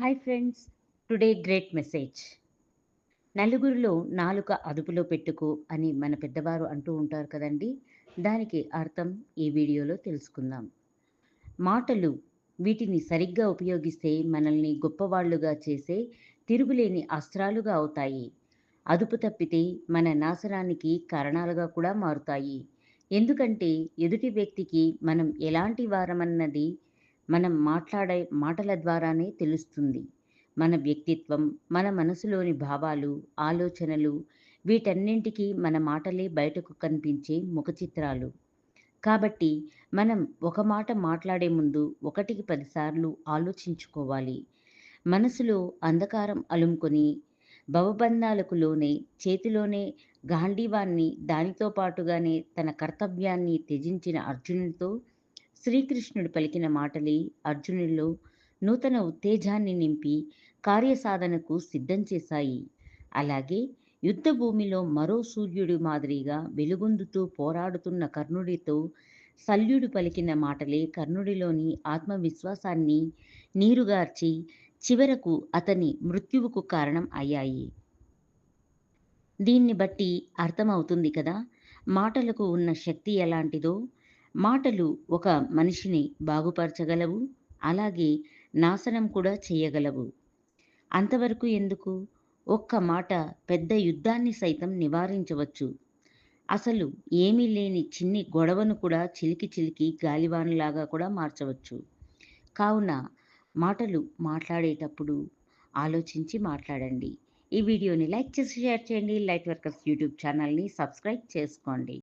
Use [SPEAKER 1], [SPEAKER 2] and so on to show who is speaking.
[SPEAKER 1] Hi friends today great message నలుగురిలో నాలుక అదుపులో పెట్టుకో అని మన పెద్దవారు అంటూ ఉంటారు కదండి. దానికి అర్థం ఈ వీడియోలో తెలుసుకుందాం. మాటలు వీటిని సరిగ్గా ఉపయోగిస్తే మనల్ని గొప్పవాళ్ళుగా చేసే తిరుగులేని అస్త్రాలుగా అవుతాయి. అదుపు తప్పితే మన నాశనానికి కారణాలుగా కూడా మారుతాయి. ఎందుకంటే ఎదుటి వ్యక్తికి మనం ఎలాంటి వారమన్నది మనం మాట్లాడే మాటల ద్వారానే తెలుస్తుంది. మన వ్యక్తిత్వం మన మనసులోని భావాలు ఆలోచనలు వీటన్నింటికీ మన మాటలే బయటకు కనిపించే ముఖ చిత్రాలు. కాబట్టి మనం ఒక మాట మాట్లాడే ముందు ఒకటికి పదిసార్లు ఆలోచించుకోవాలి. మనసులో అంధకారం అలుముకొని భవబంధాలకు లోనే చేతిలోనే గాంధీవాన్ని దానితో పాటుగానే తన కర్తవ్యాన్ని త్యజించిన అర్జునుడితో శ్రీకృష్ణుడు పలికిన మాటలే అర్జునుడిలో నూతన ఉత్తేజాన్ని నింపి కార్యసాధనకు సిద్ధం చేశాయి. అలాగే యుద్ధభూమిలో మరో సూర్యుడి మాదిరిగా వెలుగొందుతూ పోరాడుతున్న కర్ణుడితో శల్యుడు పలికిన మాటలే కర్ణుడిలోని ఆత్మవిశ్వాసాన్ని నీరుగార్చి చివరకు అతని మృత్యువుకు కారణం అయ్యాయి. దీన్ని బట్టి అర్థమవుతుంది కదా మాటలకు ఉన్న శక్తి ఎలాంటిదో మాటలు ఒక మనిషిని బాగుపరచగలవు అలాగే నాశనం కూడా చేయగలవు. అంతవరకు ఎందుకు? ఒక్క మాట పెద్ద యుద్ధాన్ని సైతం నివారించవచ్చు. అసలు ఏమీ లేని చిన్ని గొడవను కూడా చిలికి చిలికి గాలివానలాగా కూడా మార్చవచ్చు. కావున మాటలు మాట్లాడేటప్పుడు ఆలోచించి మాట్లాడండి. ఈ వీడియోని లైక్ చేసి షేర్ చేయండి. లైట్ వర్కర్స్ యూట్యూబ్ ఛానల్ని సబ్స్క్రైబ్ చేసుకోండి.